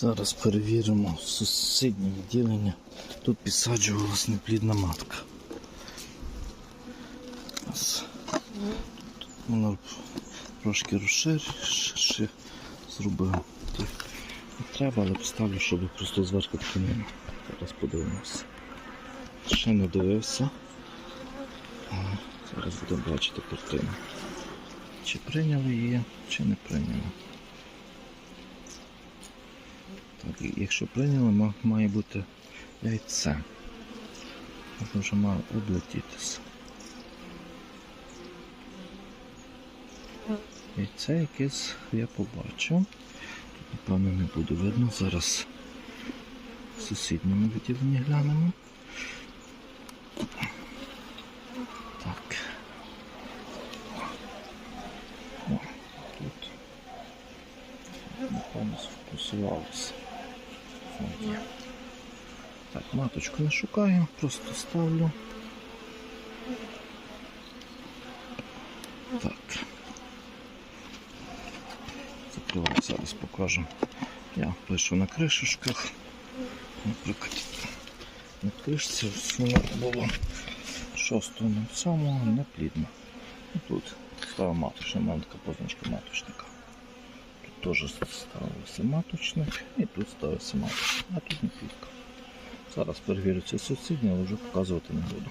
Зараз перевіримо сусіднє відділення. Тут підсаджувалась неплідна матка. Тут Воно трошки розширше зробив. Не треба, але поставлю, щоб просто зверху тканину. Зараз подивимося. Ще не дивився. Зараз будемо бачити картину. Чи прийняли її, чи не прийняли. Так, якщо прийняли, має бути яйце. Воно вже має облетітися. Яйце якесь я побачив. Напевно не буде видно. Зараз в сусідньому відділенні глянемо. Так. О, тут. Напевно, сфокусувалося. Так, маточку не шукаю, просто ставлю. Так. Закриваю, зараз покажу. Я пишу на кришечках. Наприклад, на кришці було 6.07 неплідно. І тут стала маточна, мене така позначка маточника. Тут теж ставився маточник і тут ставився маточник, а тут не плітка. Зараз перевірю цю сусіднє, але вже показувати не буду.